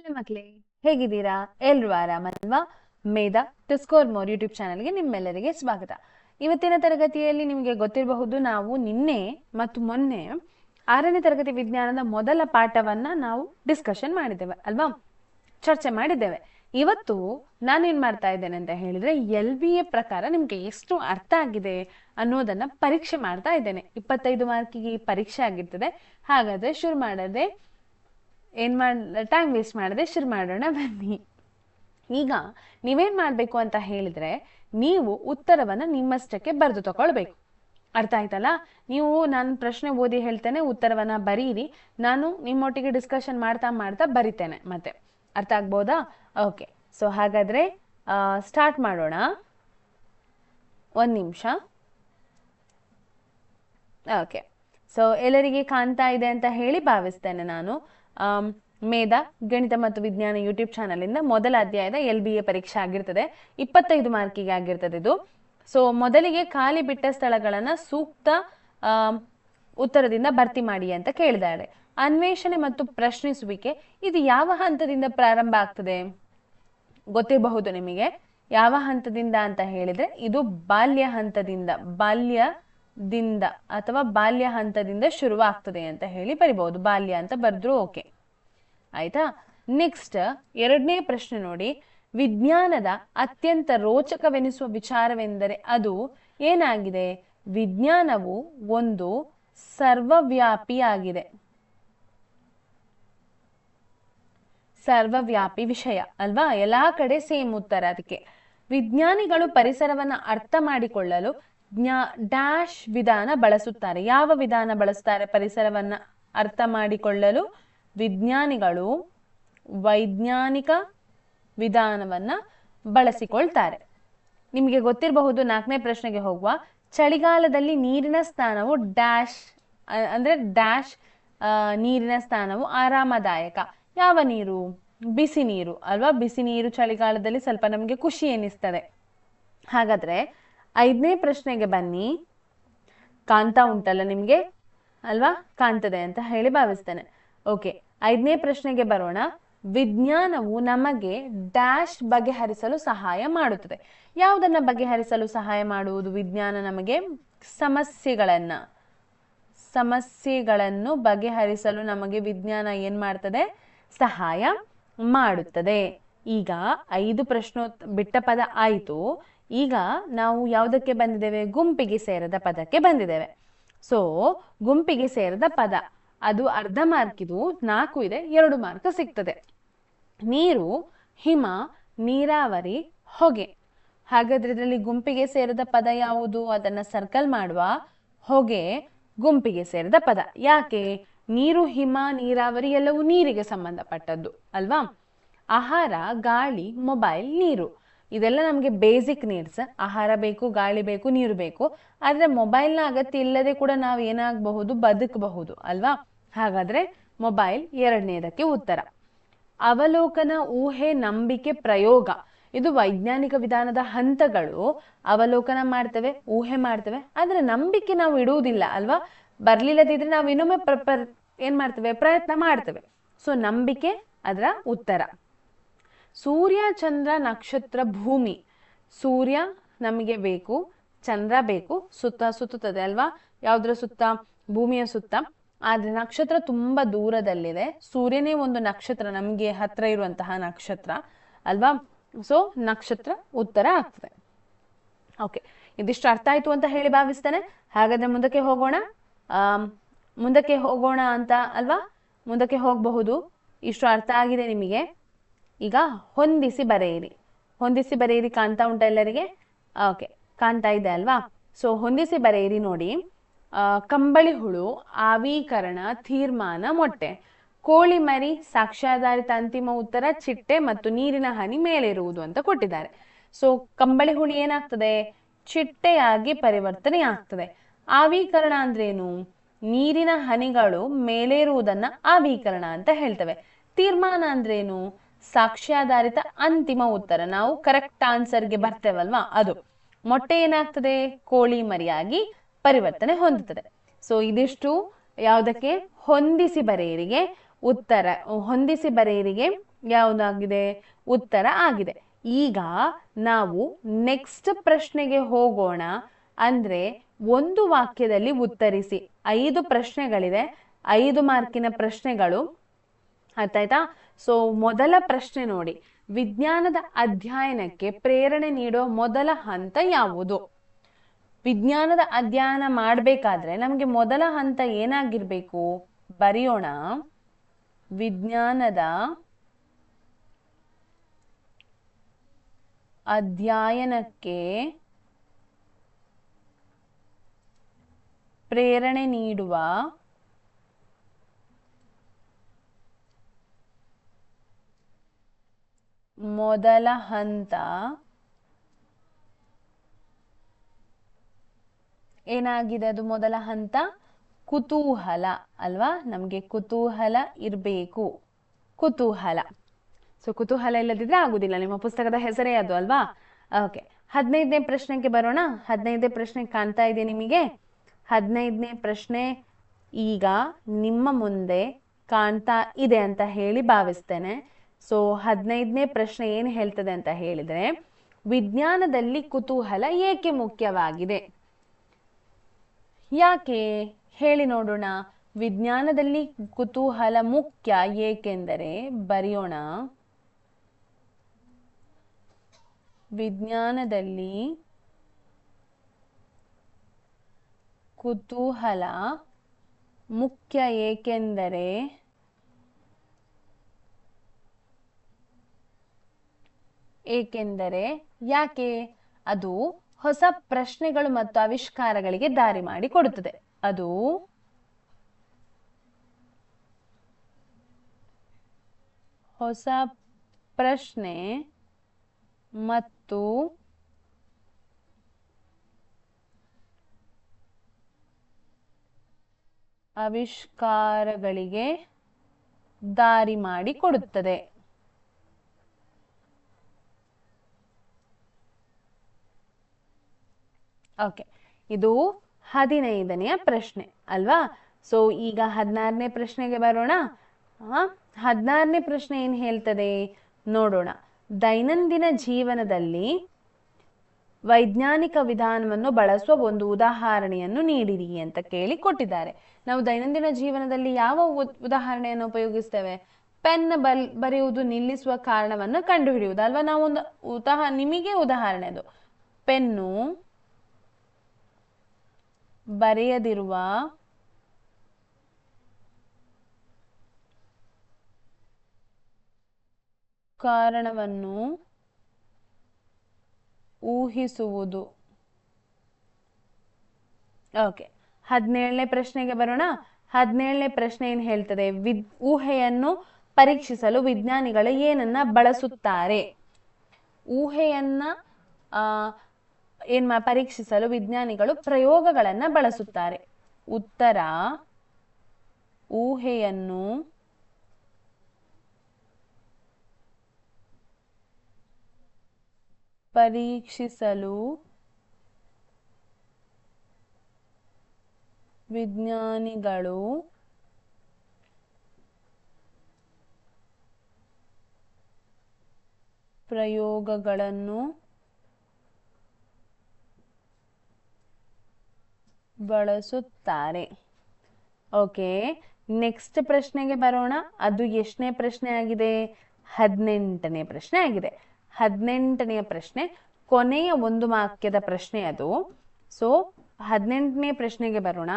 Hello ಮಕ್ಕಳೇ ಹೇಗಿದ್ದೀರಾ? ಎಲ್ರು ಆರಾಮಲ್ವಾ? Medha to score more YouTube ಚಾನಲ್ಗೆ ನಿಮ್ಮೆಲ್ಲರಿಗೆ ಸ್ವಾಗತ. ಇವತ್ತಿನ ತರಗತಿಯಲ್ಲಿ ನಿಮಗೆ ಗೊತ್ತಿರಬಹುದು, ನಾವು ನಿನ್ನೆ ಮತ್ತು ಮೊನ್ನೆ ಆರನೇ ತರಗತಿ ವಿಜ್ಞಾನದ ಮೊದಲ ಪಾಠವನ್ನ ನಾವು ಡಿಸ್ಕಷನ್ ಮಾಡಿದ್ದೇವೆ, ಅಲ್ವಾ? ಚರ್ಚೆ ಮಾಡಿದ್ದೇವೆ. ಇವತ್ತು ನಾನೇನ್ ಮಾಡ್ತಾ ಇದ್ದೇನೆ ಅಂತ ಹೇಳಿದ್ರೆ, ಎಲ್ ಬಿ ಎ ಪ್ರಕಾರ ನಿಮ್ಗೆ ಎಷ್ಟು ಅರ್ಥ ಆಗಿದೆ ಅನ್ನೋದನ್ನ ಪರೀಕ್ಷೆ ಮಾಡ್ತಾ ಇದ್ದೇನೆ. ಇಪ್ಪತ್ತೈದು ಮಾರ್ಕಿಗೆ ಪರೀಕ್ಷೆ ಆಗಿರ್ತದೆ. ಹಾಗಾದ್ರೆ ಶುರು ಮಾಡದೆ ಏನ್ ಮಾಡ ಟೈಮ್ ವೇಸ್ಟ್ ಮಾಡದೆ ಶುರು ಮಾಡೋಣ ಬನ್ನಿ. ಈಗ ನೀವೇನ್ ಮಾಡ್ಬೇಕು ಅಂತ ಹೇಳಿದ್ರೆ ನೀವು ಉತ್ತರವನ್ನ ನಿಮ್ಮಷ್ಟಕ್ಕೆ ಬರೆದು ತಗೊಳ್ಬೇಕು. ಅರ್ಥ ಆಯ್ತಲ್ಲ? ನೀವು ನಾನು ಪ್ರಶ್ನೆ ಓದಿ ಹೇಳ್ತೇನೆ, ಉತ್ತರವನ್ನ ಬರೀರಿ. ನಾನು ನಿಮ್ಮೊಟ್ಟಿಗೆ ಡಿಸ್ಕಷನ್ ಮಾಡ್ತಾ ಮಾಡ್ತಾ ಬರಿತೇನೆ ಮತ್ತೆ. ಅರ್ಥ ಆಗ್ಬೋದಾ? ಓಕೆ ಸೊ ಹಾಗಾದ್ರೆ ಸ್ಟಾರ್ಟ್ ಮಾಡೋಣ. ಒಂದ್ ನಿಮಿಷ. ಓಕೆ ಸೊ ಎಲ್ಲರಿಗೆ ಕಾಣ್ತಾ ಇದೆ ಅಂತ ಹೇಳಿ ಭಾವಿಸ್ತೇನೆ ನಾನು. ಮೇಧಾ, ಗಣಿತ ಮತ್ತು ವಿಜ್ಞಾನ ಯೂಟ್ಯೂಬ್ ಚಾನಲಿಂದ ಮೊದಲ ಅಧ್ಯಾಯದ ಎಲ್ ಬಿ ಎ ಪರೀಕ್ಷೆ ಆಗಿರ್ತದೆ. ಇಪ್ಪತ್ತೈದು ಮಾರ್ಕಿಗೆ ಆಗಿರ್ತದೆ ಇದು. ಸೊ ಮೊದಲಿಗೆ ಖಾಲಿ ಬಿಟ್ಟ ಸ್ಥಳಗಳನ್ನು ಸೂಕ್ತ ಉತ್ತರದಿಂದ ಭರ್ತಿ ಮಾಡಿ ಅಂತ ಕೇಳಿದ್ದಾರೆ ಅನ್ವೇಷಣೆ ಮತ್ತು ಪ್ರಶ್ನಿಸುವಿಕೆ, ಇದು ಯಾವ ಹಂತದಿಂದ ಪ್ರಾರಂಭ ಆಗ್ತದೆ? ಗೊತ್ತಿರಬಹುದು ನಿಮಗೆ. ಯಾವ ಹಂತದಿಂದ ಅಂತ ಹೇಳಿದ್ರೆ, ಇದು ಬಾಲ್ಯ ಹಂತದಿಂದ ಬಾಲ್ಯದಿಂದ ಅಥವಾ ಬಾಲ್ಯ ಹಂತದಿಂದ ಶುರುವಾಗ್ತದೆ ಅಂತ ಹೇಳಿ ಬರಿಬಹುದು. ಬಾಲ್ಯ ಅಂತ ಬರೆದ್ರು ಓಕೆ. ಆಯ್ತಾ? ನೆಕ್ಸ್ಟ್ ಎರಡನೇ ಪ್ರಶ್ನೆ ನೋಡಿ. ವಿಜ್ಞಾನದ ಅತ್ಯಂತ ರೋಚಕವೆನಿಸುವ ವಿಚಾರವೆಂದರೆ ಅದು ಏನಾಗಿದೆ? ವಿಜ್ಞಾನವು ಒಂದು ಸರ್ವವ್ಯಾಪಿಯಾಗಿದೆ ಸರ್ವವ್ಯಾಪಿ ವಿಷಯ, ಅಲ್ವಾ? ಎಲ್ಲಾ ಕಡೆ ಸೇಮ್ ಉತ್ತರ ಅದಕ್ಕೆ. ವಿಜ್ಞಾನಿಗಳು ಪರಿಸರವನ್ನ ಅರ್ಥ ಮಾಡಿಕೊಳ್ಳಲು ಜ್ಞಾ, ಡ್ಯಾಶ್ ವಿಧಾನ ಬಳಸುತ್ತಾರೆ. ಯಾವ ವಿಧಾನ ಬಳಸ್ತಾರೆ? ಪರಿಸರವನ್ನ ಅರ್ಥ ಮಾಡಿಕೊಳ್ಳಲು ವಿಜ್ಞಾನಿಗಳು ವೈಜ್ಞಾನಿಕ ವಿಧಾನವನ್ನ ಬಳಸಿಕೊಳ್ತಾರೆ. ನಿಮಗೆ ಗೊತ್ತಿರಬಹುದು, ನಾಲ್ಕನೇ ಪ್ರಶ್ನೆಗೆ ಹೋಗುವ. ಚಳಿಗಾಲದಲ್ಲಿ ನೀರಿನ ಸ್ಥಾನವು ಡ್ಯಾಶ್ ಅಂದ್ರೆ ಡ್ಯಾಶ್ ನೀರಿನ ಸ್ಥಾನವು ಆರಾಮದಾಯಕ. ಯಾವ ನೀರು? ಬಿಸಿ ನೀರು ಅಲ್ವಾ? ಬಿಸಿ ನೀರು ಚಳಿಗಾಲದಲ್ಲಿ ಸ್ವಲ್ಪ ನಮಗೆ ಖುಷಿ ಎನಿಸ್ತದೆ. ಹಾಗಾದ್ರೆ ಐದನೇ ಪ್ರಶ್ನೆಗೆ ಬನ್ನಿ. ಕಾಣ್ತಾ ಉಂಟಲ್ಲ ನಿಮಗೆ? ಅಲ್ವಾ? ಕಾಣ್ತದೆ ಅಂತ ಹೇಳಿ ಭಾವಿಸ್ತೇನೆ. ಓಕೆ ಐದನೇ ಪ್ರಶ್ನೆಗೆ ಬರೋಣ. ವಿಜ್ಞಾನವು ನಮಗೆ ಡ್ಯಾಶ್ ಬಗೆಹರಿಸಲು ಸಹಾಯ ಮಾಡುತ್ತದೆ. ಯಾವುದನ್ನ ಬಗೆಹರಿಸಲು ಸಹಾಯ ಮಾಡುವುದು? ವಿಜ್ಞಾನ ನಮಗೆ ಸಮಸ್ಯೆಗಳನ್ನ, ಸಮಸ್ಯೆಗಳನ್ನು ಬಗೆಹರಿಸಲು ನಮಗೆ ವಿಜ್ಞಾನ ಏನ್ ಮಾಡ್ತದೆ? ಸಹಾಯ ಮಾಡುತ್ತದೆ. ಈಗ ಐದು ಪ್ರಶ್ನೋ ಬಿಟ್ಟ ಪದ ಆಯಿತು. ಈಗ ನಾವು ಯಾವುದಕ್ಕೆ ಬಂದಿದ್ದೇವೆ? ಗುಂಪಿಗೆ ಸೇರದ ಪದಕ್ಕೆ ಬಂದಿದ್ದೇವೆ. ಸೊ ಗುಂಪಿಗೆ ಸೇರದ ಪದ. ಅದು ಅರ್ಧ ಮಾರ್ಕ್ ಇದು ನಾಲ್ಕು ಇದೆ, ಎರಡು ಮಾರ್ಕ್ ಸಿಗ್ತದೆ. ನೀರು, ಹಿಮ, ನೀರಾವರಿ, ಹೊಗೆ. ಹಾಗಾದ್ರೆ ಇದರಲ್ಲಿ ಗುಂಪಿಗೆ ಸೇರಿದ ಪದ ಯಾವುದು? ಅದನ್ನ ಸರ್ಕಲ್ ಮಾಡುವ ಹೊಗೆ ಗುಂಪಿಗೆ ಸೇರಿದ ಪದ. ಯಾಕೆ? ನೀರು, ಹಿಮ, ನೀರಾವರಿ ಎಲ್ಲವೂ ನೀರಿಗೆ ಸಂಬಂಧಪಟ್ಟದ್ದು, ಅಲ್ವಾ? ಆಹಾರ, ಗಾಳಿ ಮೊಬೈಲ್ ನೀರು. ಇದೆಲ್ಲ ನಮಗೆ ಬೇಸಿಕ್ ನೀಡ್ಸ್ ಆಹಾರ ಬೇಕು, ಗಾಳಿ ಬೇಕು, ನೀರು ಬೇಕು. ಆದ್ರೆ ಮೊಬೈಲ್ನ ಅಗತ್ಯ ಇಲ್ಲದೆ ಕೂಡ ನಾವು ಏನಾಗಬಹುದು, ಬದುಕಬಹುದು, ಅಲ್ವಾ? ಹಾಗಾದ್ರೆ ಮೊಬೈಲ್ ಎರಡನೇದಕ್ಕೆ ಉತ್ತರ. ಅವಲೋಕನ ಊಹೆ, ನಂಬಿಕೆ, ಪ್ರಯೋಗ. ಇದು ವೈಜ್ಞಾನಿಕ ವಿಧಾನದ ಹಂತಗಳು. ಅವಲೋಕನ ಮಾಡ್ತೇವೆ, ಊಹೆ ಮಾಡ್ತೇವೆ. ಆದ್ರೆ ನಂಬಿಕೆ ನಾವು ಇಡುವುದಿಲ್ಲ, ಅಲ್ವಾ? ಬರ್ಲಿಲ್ಲದಿದ್ರೆ ನಾವು ಇನ್ನೊಮ್ಮೆ ಏನ್ ಮಾಡ್ತೇವೆ? ಪ್ರಯತ್ನ ಮಾಡ್ತೇವೆ. ಸೊ ನಂಬಿಕೆ ಅದರ ಉತ್ತರ. ಸೂರ್ಯ, ಚಂದ್ರ, ನಕ್ಷತ್ರ, ಭೂಮಿ. ಸೂರ್ಯ ನಮಗೆ ಬೇಕು, ಚಂದ್ರ ಬೇಕು, ಸುತ್ತ ಸುತ್ತುತ್ತದೆ ಅಲ್ವಾ? ಯಾವ್ದ್ರ ಸುತ್ತ? ಭೂಮಿಯ ಸುತ್ತ. ಆದ್ರೆ ನಕ್ಷತ್ರ ತುಂಬಾ ದೂರದಲ್ಲಿದೆ. ಸೂರ್ಯನೇ ಒಂದು ನಕ್ಷತ್ರ, ನಮಗೆ ಹತ್ರ ಇರುವಂತಹ ನಕ್ಷತ್ರ ಅಲ್ವಾ? ಸೊ ನಕ್ಷತ್ರ ಉತ್ತರ ಆಗ್ತದೆ. ಓಕೆ ಇದಿಷ್ಟು ಅರ್ಥ ಆಯ್ತು ಅಂತ ಹೇಳಿ ಭಾವಿಸ್ತೇನೆ. ಹಾಗಾದ್ರೆ ಮುಂದಕ್ಕೆ ಹೋಗೋಣ? ಆ ಮುಂದಕ್ಕೆ ಹೋಗೋಣ ಅಂತ ಅಲ್ವಾ? ಮುಂದಕ್ಕೆ ಹೋಗಬಹುದು. ಇಷ್ಟು ಅರ್ಥ ಆಗಿದೆ ನಿಮಗೆ? ಈಗ ಹೊಂದಿಸಿ ಬರೆಯಿರಿ. ಹೊಂದಿಸಿ ಬರೆಯಿರಿ ಕಾಣ್ತಾ ಉಂಟ ಎಲ್ಲರಿಗೆ? ಓಕೆ ಕಾಣ್ತಾ ಇದೆ ಅಲ್ವಾ? ಸೊ ಹೊಂದಿಸಿ ಬರೆಯಿರಿ ನೋಡಿ. ಕಂಬಳಿ ಹುಳು, ಆವೀಕರಣ, ತೀರ್ಮಾನ, ಮೊಟ್ಟೆ. ಕೋಳಿ ಮರಿ, ಸಾಕ್ಷ್ಯಾಧಾರಿತ ಅಂತಿಮ ಉತ್ತರ, ಚಿಟ್ಟೆ ಮತ್ತು ನೀರಿನ ಹನಿ ಮೇಲಿರುವುದು ಅಂತ ಕೊಟ್ಟಿದ್ದಾರೆ. ಸೊ ಕಂಬಳಿ ಹುಳಿ ಏನಾಗ್ತದೆ? ಚಿಟ್ಟೆಯಾಗಿ ಪರಿವರ್ತನೆ ಆಗ್ತದೆ ಆವೀಕರಣ ಅಂದ್ರೇನು? ನೀರಿನ ಹನಿಗಳು ಮೇಲೇರುವುದನ್ನ ಆವೀಕರಣ ಅಂತ ಹೇಳ್ತವೆ. ತೀರ್ಮಾನ ಅಂದ್ರೇನು? ಸಾಕ್ಷ್ಯಾಧಾರಿತ ಅಂತಿಮ ಉತ್ತರ. ನಾವು ಕರೆಕ್ಟ್ ಆನ್ಸರ್ಗೆ ಬರ್ತೇವಲ್ವಾ? ಅದು ಮೊಟ್ಟೆ ಏನಾಗ್ತದೆ? ಕೋಳಿ ಮರಿಯಾಗಿ ಪರಿವರ್ತನೆ ಹೊಂದುತ್ತದೆ. ಸೊ ಇದಿಷ್ಟು ಯಾವುದಕ್ಕೆ? ಹೊಂದಿಸಿ ಬರೆಯರಿಗೆ ಉತ್ತರ, ಹೊಂದಿಸಿ ಬರೆಯರಿಗೆ ಯಾವುದಾಗಿದೆ? ಉತ್ತರ ಆಗಿದೆ. ಈಗ ನಾವು ನೆಕ್ಸ್ಟ್ ಪ್ರಶ್ನೆಗೆ ಹೋಗೋಣ. ಅಂದ್ರೆ ಒಂದು ವಾಕ್ಯದಲ್ಲಿ ಉತ್ತರಿಸಿ. ಐದು ಪ್ರಶ್ನೆಗಳಿದೆ ಐದು ಮಾರ್ಕಿನ ಪ್ರಶ್ನೆಗಳು. ಅರ್ಥಾಯ್ತಾ? ಸೊ ಮೊದಲ ಪ್ರಶ್ನೆ ನೋಡಿ. ವಿಜ್ಞಾನದ ಅಧ್ಯಯನಕ್ಕೆ ಪ್ರೇರಣೆ ನೀಡೋ ಮೊದಲ ಹಂತ ಯಾವುದು? ವಿಜ್ಞಾನದ ಅಧ್ಯಯನ ಮಾಡಬೇಕಾದ್ರೆ ನಮಗೆ ಮೊದಲ ಹಂತ ಏನಾಗಿರ್ಬೇಕು? ಬರೆಯೋಣ. ವಿಜ್ಞಾನದ ಅಧ್ಯಯನಕ್ಕೆ ಪ್ರೇರಣೆ ನೀಡುವ ಮೊದಲ ಹಂತ ಏನಾಗಿದೆ ಅದು ಮೊದಲ ಹಂತ? ಕುತೂಹಲ ಅಲ್ವಾ? ನಮಗೆ ಕುತೂಹಲ ಇರಬೇಕು. ಕುತೂಹಲ. ಸೊ ಕುತೂಹಲ ಇಲ್ಲದಿದ್ರೆ ಆಗುದಿಲ್ಲ. ನಿಮ್ಮ ಪುಸ್ತಕದ ಹೆಸರೇ ಅದು ಅಲ್ವಾ? ಓಕೆ ಹದಿನೈದನೇ ಪ್ರಶ್ನೆಗೆ ಬರೋಣ? ಹದಿನೈದನೇ ಪ್ರಶ್ನೆ ಕಾಣ್ತಾ ಇದೆ ನಿಮಗೆ? ಹದಿನೈದನೇ ಪ್ರಶ್ನೆ ಈಗ ನಿಮ್ಮ ಮುಂದೆ ಕಾಣ್ತಾ ಇದೆ ಅಂತ ಹೇಳಿ ಭಾವಿಸ್ತೇನೆ. ಸೊ ಹದಿನೈದನೇ ಪ್ರಶ್ನೆ ಏನು ಹೇಳ್ತದೆ ಅಂತ ಹೇಳಿದ್ರೆ, ವಿಜ್ಞಾನದಲ್ಲಿ ಕುತೂಹಲ ಏಕೆ ಮುಖ್ಯವಾಗಿದೆ? ಯಾಕೆ? ಹೇಳಿ ನೋಡೋಣ. ವಿಜ್ಞಾನದಲ್ಲಿ ಕುತೂಹಲ ಮುಖ್ಯ ಏಕೆಂದರೆ, ಬರೆಯೋಣ. ವಿಜ್ಞಾನದಲ್ಲಿ ಕುತೂಹಲ ಮುಖ್ಯ ಏಕೆಂದರೆ ಏಕೆಂದರೆ ಯಾಕೆ? ಅದು ಹೊಸ ಪ್ರಶ್ನೆಗಳು ಮತ್ತು ಆವಿಷ್ಕಾರಗಳಿಗೆ ದಾರಿ ಮಾಡಿ ಕೊಡುತ್ತದೆ. ಅದು ಹೊಸ ಪ್ರಶ್ನೆ ಮತ್ತು ಆವಿಷ್ಕಾರಗಳಿಗೆ ದಾರಿ ಮಾಡಿ ಓಕೆ ಇದು ಹದಿನೈದನೆಯ ಪ್ರಶ್ನೆ, ಅಲ್ವಾ? ಸೊ ಈಗ ಹದಿನಾರನೇ ಪ್ರಶ್ನೆಗೆ ಬರೋಣ. ಹದಿನಾರನೇ ಪ್ರಶ್ನೆ ಏನು ಹೇಳ್ತದೆ? ನೋಡೋಣ. ದೈನಂದಿನ ಜೀವನದಲ್ಲಿ ವೈಜ್ಞಾನಿಕ ವಿಧಾನವನ್ನು ಬಳಸುವ ಒಂದು ಉದಾಹರಣೆಯನ್ನು ನೀಡಿರಿ ಅಂತ ಕೇಳಿ ಕೊಟ್ಟಿದ್ದಾರೆ. ನಾವು ದೈನಂದಿನ ಜೀವನದಲ್ಲಿ ಯಾವ ಉದ್- ಉದಾಹರಣೆಯನ್ನು ಉಪಯೋಗಿಸ್ತೇವೆ? ಪೆನ್ ಬಲ್, ಬರೆಯುವುದು ನಿಲ್ಲಿಸುವ ಕಾರಣವನ್ನು ಕಂಡುಹಿಡಿಯುವುದು. ಅಲ್ವಾ? ನಾವು ಒಂದು ಉದಾಹ, ನಿಮಗೆ ಉದಾಹರಣೆ ಅದು. ಪೆನ್ನು ಬರೆಯದಿರುವ ಕಾರಣವನ್ನು ಊಹಿಸುವುದು. ಓಕೆ ಹದಿನೇಳನೇ ಪ್ರಶ್ನೆಗೆ ಬರೋಣ. ಹದಿನೇಳನೇ ಪ್ರಶ್ನೆ ಏನು ಹೇಳ್ತದೆ? ವಿದ್, ಊಹೆಯನ್ನು ಪರೀಕ್ಷಿಸಲು ವಿಜ್ಞಾನಿಗಳು ಏನನ್ನ ಬಳಸುತ್ತಾರೆ? ಊಹೆಯನ್ನ, ಆ ಏನ್ ಪರೀಕ್ಷಿಸಲು ವಿಜ್ಞಾನಿಗಳು ಪ್ರಯೋಗಗಳನ್ನ ಬಳಸುತ್ತಾರೆ. ಉತ್ತರ ಊಹೆಯನ್ನು ಪರೀಕ್ಷಿಸಲು ವಿಜ್ಞಾನಿಗಳು ಪ್ರಯೋಗಗಳನ್ನು ಬಳಸುತ್ತಾರೆ. ಓಕೆ ನೆಕ್ಸ್ಟ್ ಪ್ರಶ್ನೆಗೆ ಬರೋಣ. ಅದು ಎಷ್ಟನೇ ಪ್ರಶ್ನೆ ಆಗಿದೆ? ಹದಿನೆಂಟನೇ ಪ್ರಶ್ನೆ ಆಗಿದೆ. ಹದಿನೆಂಟನೆಯ ಪ್ರಶ್ನೆ, ಕೊನೆಯ ಒಂದು ವಾಕ್ಯದ ಪ್ರಶ್ನೆ ಅದು. ಸೊ ಹದಿನೆಂಟನೇ ಪ್ರಶ್ನೆಗೆ ಬರೋಣ.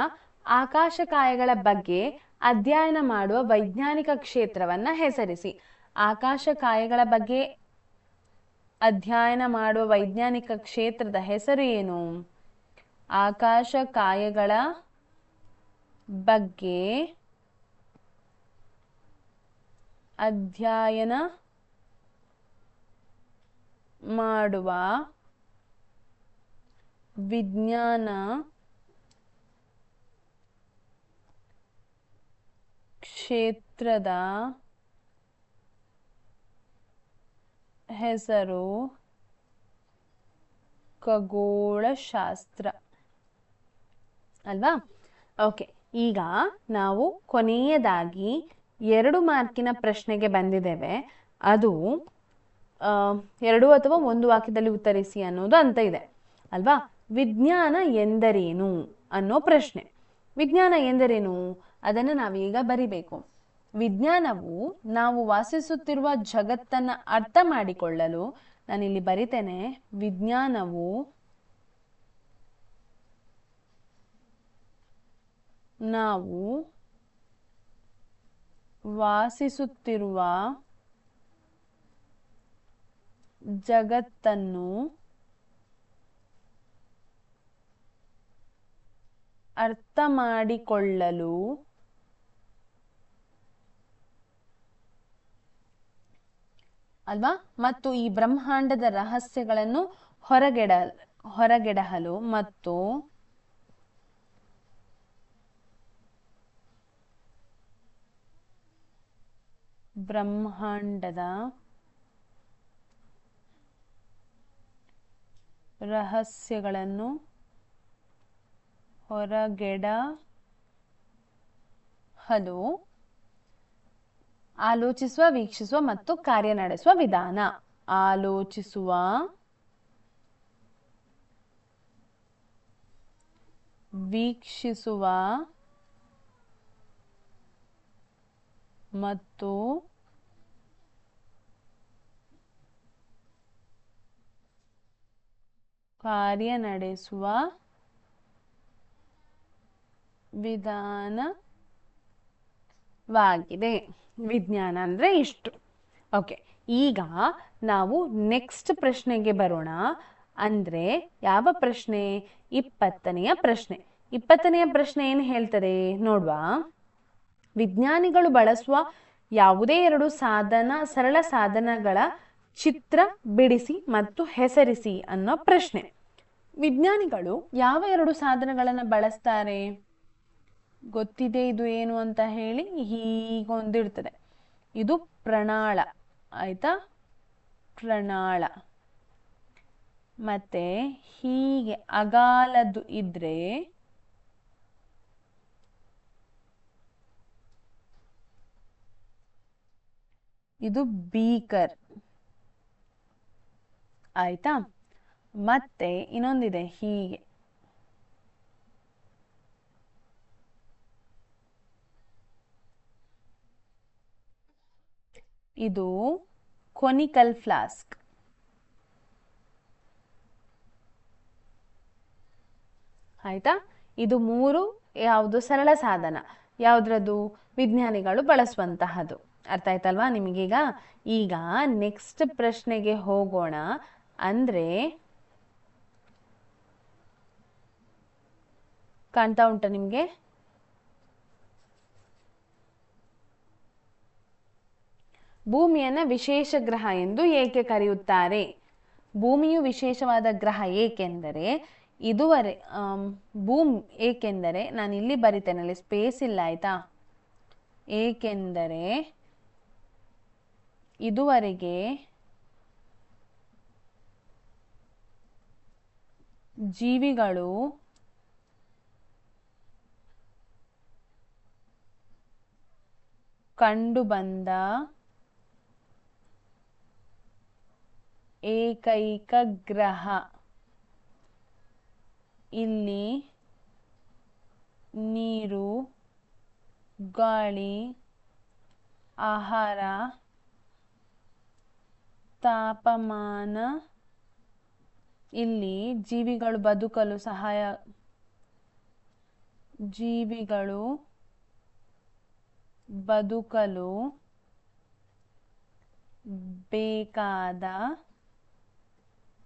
ಆಕಾಶಕಾಯಗಳ ಬಗ್ಗೆ ಅಧ್ಯಯನ ಮಾಡುವ ವೈಜ್ಞಾನಿಕ ಕ್ಷೇತ್ರವನ್ನ ಹೆಸರಿಸಿ. ಆಕಾಶಕಾಯಗಳ ಬಗ್ಗೆ ಅಧ್ಯಯನ ಮಾಡುವ ವೈಜ್ಞಾನಿಕ ಕ್ಷೇತ್ರದ ಹೆಸರು ಏನು? ಆಕಾಶಕಾಯಗಳ ಬಗ್ಗೆ ಅಧ್ಯಯನ ಮಾಡುವ ವಿಜ್ಞಾನ ಕ್ಷೇತ್ರದ ಹೆಸರು ಖಗೋಳಶಾಸ್ತ್ರ. ಅಲ್ವಾ? ಓಕೆ ಈಗ ನಾವು ಕೊನೆಯದಾಗಿ ಎರಡು ಮಾರ್ಕಿನ ಪ್ರಶ್ನೆಗೆ ಬಂದಿದ್ದೇವೆ. ಅದು ಎರಡು ಅಥವಾ ಒಂದು ವಾಕ್ಯದಲ್ಲಿ ಉತ್ತರಿಸಿ ಅನ್ನೋದು ಅಂತ ಇದೆ. ಅಲ್ವಾ? ವಿಜ್ಞಾನ ಎಂದರೇನು ಅನ್ನೋ ಪ್ರಶ್ನೆ. ವಿಜ್ಞಾನ ಎಂದರೇನು? ಅದನ್ನು ನಾವೀಗ ಬರಿಬೇಕು. ವಿಜ್ಞಾನವು ನಾವು ವಾಸಿಸುತ್ತಿರುವ ಜಗತ್ತನ್ನು ಅರ್ಥ ಮಾಡಿಕೊಳ್ಳಲು, ನಾನಿಲ್ಲಿ ಬರಿತೇನೆ, ವಿಜ್ಞಾನವು ನಾವು ವಾಸಿಸುತ್ತಿರುವ ಜಗತ್ತನ್ನು ಅರ್ಥ ಮಾಡಿಕೊಳ್ಳಲು ಅಲ್ವಾ? ಮತ್ತು ಈ ಬ್ರಹ್ಮಾಂಡದ ರಹಸ್ಯಗಳನ್ನು ಹೊರಗೆಡ ಹೊರಗೆಡಹಲು ಮತ್ತು ಬ್ರಹ್ಮಾಂಡದ ರಹಸ್ಯಗಳನ್ನು ಹೊರಗೆಡಹಲು ಆಲೋಚಿಸುವ ವೀಕ್ಷಿಸುವ ಮತ್ತು ಕಾರ್ಯ ನಡೆಸುವ ವಿಧಾನ. ಆಲೋಚಿಸುವ ವೀಕ್ಷಿಸುವ ಮತ್ತು ಕಾರ್ಯ ನಡೆಸುವ ವಿಧಾನವಾಗಿದೆ. ವಿಜ್ಞಾನ ಅಂದ್ರೆ ಇಷ್ಟು. ಓಕೆ ಈಗ ನಾವು ನೆಕ್ಸ್ಟ್ ಪ್ರಶ್ನೆಗೆ ಬರೋಣ. ಅಂದ್ರೆ ಯಾವ ಪ್ರಶ್ನೆ? ಇಪ್ಪತ್ತನೆಯ ಪ್ರಶ್ನೆ. ಇಪ್ಪತ್ತನೆಯ ಪ್ರಶ್ನೆ ಏನು ಹೇಳ್ತದೆ? ನೋಡ್ವಾ. ವಿಜ್ಞಾನಿಗಳು ಬಳಸುವ ಯಾವುದೇ ಎರಡು ಸಾಧನ, ಸರಳ ಸಾಧನಗಳ ಚಿತ್ರ ಬಿಡಿಸಿ ಮತ್ತು ಹೆಸರಿಸಿ ಅನ್ನೋ ಪ್ರಶ್ನೆ. ವಿಜ್ಞಾನಿಗಳು ಯಾವ ಎರಡು ಸಾಧನಗಳನ್ನು ಬಳಸ್ತಾರೆ? ಗೊತ್ತಿದೆ ಇದು ಏನು ಅಂತ ಹೇಳಿ ಹೀಗೊಂದಿರ್ತದೆ ಇದು ಪ್ರಣಾಳ, ಆಯ್ತಾ? ಪ್ರಣಾಳ. ಮತ್ತೆ ಹೀಗೆ ಅಗಾಲದ್ದು ಇದ್ರೆ ಇದು ಬೀಕರ್. ಆಯ್ತಾ? ಮತ್ತೆ ಇನ್ನೊಂದಿದೆ, ಹೀಗೆ. ಇದು ಕೊನಿಕಲ್ ಫ್ಲಾಸ್ಕ್. ಆಯ್ತಾ? ಇದು ಮೂರು ಯಾವುದು ಸರಳ ಸಾಧನ. ಯಾವುದ್ರದ್ದು? ವಿಜ್ಞಾನಿಗಳು ಬಳಸುವಂತಹದ್ದು. ಅರ್ಥ ಆಯ್ತಲ್ವಾ ನಿಮಗೀಗ? ಈಗ ನೆಕ್ಸ್ಟ್ ಪ್ರಶ್ನೆಗೆ ಹೋಗೋಣ. ಅಂದ್ರೆ ಕಾಣ್ತಾ ಉಂಟ ನಿಮ್ಗೆ? ಭೂಮಿಯನ್ನ ವಿಶೇಷ ಗ್ರಹ ಎಂದು ಏಕೆ ಕರೆಯುತ್ತಾರೆ? ಭೂಮಿಯು ವಿಶೇಷವಾದ ಗ್ರಹ ಏಕೆಂದರೆ, ಇದುವರೆ ಭೂಮಿ ಏಕೆಂದರೆ ನಾನು ಇಲ್ಲಿ ಬರಿತೇನೆ ಅಲ್ಲಿ ಸ್ಪೇಸ್ ಇಲ್ಲ, ಆಯ್ತಾ? ಏಕೆಂದರೆ ಇದುವರೆಗೆ ಜೀವಿಗಳು ಕಂಡುಬಂದ ಏಕೈಕ ಗ್ರಹ. ಇಲ್ಲಿ ನೀರು ಗಾಳಿ ಆಹಾರ ತಾಪಮಾನ ಇಲ್ಲಿ ಜೀವಿಗಳು ಬದುಕಲು ಸಹಾಯ ಜೀವಿಗಳು ಬದುಕಲು ಬೇಕಾದ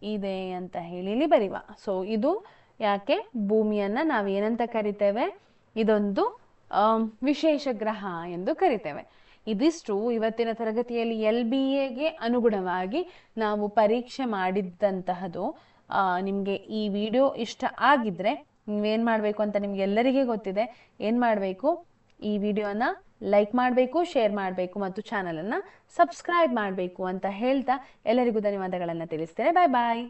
ಇದೆ ಅಂತ ಹೇಳಿ ಇಲ್ಲಿ ಬರೀವ. ಸೊ ಇದು ಯಾಕೆ? ಭೂಮಿಯನ್ನ ಏನಂತ ಕರಿತೇವೆ? ಇದೊಂದು ವಿಶೇಷ ಗ್ರಹ ಎಂದು ಕರಿತೇವೆ. ಇದಿಷ್ಟು ಇವತ್ತಿನ ತರಗತಿಯಲ್ಲಿ ಎಲ್ ಬಿ ಎಗೆ ಅನುಗುಣವಾಗಿ ನಾವು ಪರೀಕ್ಷೆ ಮಾಡಿದ್ದಂತಹದು. ನಿಮಗೆ ಈ ವಿಡಿಯೋ ಇಷ್ಟ ಆಗಿದ್ರೆ ನೀವೇನ್ ಮಾಡಬೇಕು ಅಂತ ನಿಮ್ಗೆ ಎಲ್ಲರಿಗೆ ಗೊತ್ತಿದೆ, ಏನು ಮಾಡಬೇಕು? ಈ ವಿಡಿಯೋನ ಲೈಕ್ ಮಾಡಬೇಕು, ಶೇರ್ ಮಾಡಬೇಕು ಮತ್ತು ಚಾನಲನ್ನು ಸಬ್ಸ್ಕ್ರೈಬ್ ಮಾಡಬೇಕು ಅಂತ ಹೇಳ್ತಾ ಎಲ್ಲರಿಗೂ ಧನ್ಯವಾದಗಳನ್ನು ತಿಳಿಸ್ತೇನೆ. ಬಾಯ್ ಬಾಯ್!